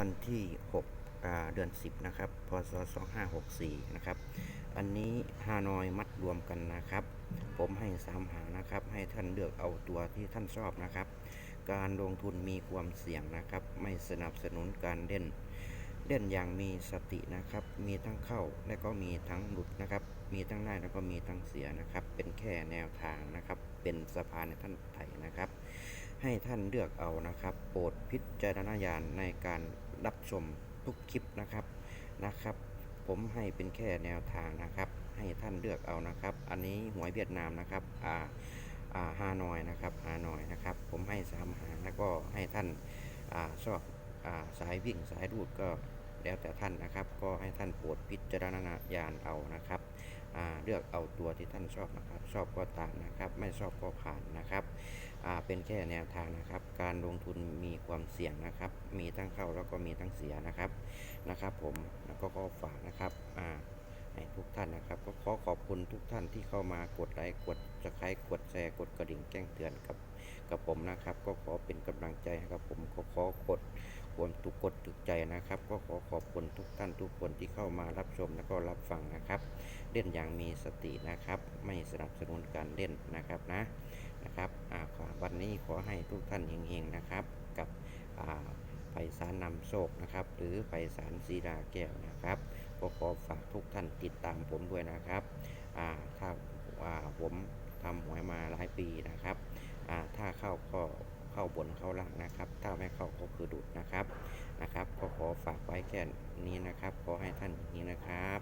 วันที่ 6 เดือน 10 นะครับ พศ 2564 นะครับ อันนี้ฮานอยมัดรวมกันนะครับ ผมให้สามหางนะครับ ให้ท่านเลือกเอาตัวที่ท่านชอบนะครับ การลงทุนมีความเสี่ยงนะครับ ไม่สนับสนุนการเล่น เล่นอย่างมีสตินะครับ มีทั้งเข้าและก็มีทั้งหลุดนะครับ มีทั้งได้แล้วก็มีทั้งเสียนะครับ เป็นแค่แนวทางนะครับ เป็นสะพานในท่านไทยนะครับให้ท่านเลือกเอานะครับ โปรดพิจารณญาณในการ รับชมทุกคลิปนะครับนะครับ ผมให้เป็นแค่แนวทางนะครับ ให้ท่านเลือกเอานะครับ อันนี้หวยเวียดนามนะครับอ่าอ่าฮานอยนะครับฮานอยนะครับ ผมให้สามหางแล้วก็ให้ท่านอ่าชอบอ่าสายวิ่งสายรูดก็แล้วแต่ท่านนะครับ ก็ให้ท่านโปรดพิจารณญาณเอานะครับอ่าเลือกเอาตัวที่ท่านชอบนะครับ ชอบก็ตามนะครับ ไม่ชอบก็ผ่านนะครับ เป็นแค่แนวทางนะครับ การลงทุนมีความเสี่ยงนะครับ มีทั้งเข้าแล้วก็มีทั้งเสียนะครับนะครับ ผมแล้วก็ขอฝากนะครับอ่า ให้ทุกท่านนะครับ ก็ขอขอบคุณทุกท่านที่เข้ามากดไลค์กดจะใครกดแชร์กดกระดิ่งแจ้งเตือนกับกับผมนะครับ ก็ขอเป็นกำลังใจให้กับผมก็ขอกดควรถูกกดถูกใจนะครับ ก็ขอขอบคุณทุกท่านทุกคนที่เข้ามารับชมและก็รับฟังนะครับ เล่นอย่างมีสตินะครับ ไม่สนับสนุนการเล่นนะครับนะนะครับวันนี้ขอให้ทุกท่านเฮงๆนะครับ กับอ่าไพศาลนำโชคนะครับ หรือไพศาลศิลาแก้วนะครับ ก็ขอฝากทุกท่านติดตามผมด้วยนะครับถ้าอ่าผมทำหวยมาหลายปีนะครับ ถ้าเข้าก็เข้าบนเข้าล่างนะครับ ถ้าไม่เข้าก็คือดุดนะครับนะครับ ก็ขอฝากไว้แค่นี้นะครับ ขอให้ท่านอย่างนี้นะครับ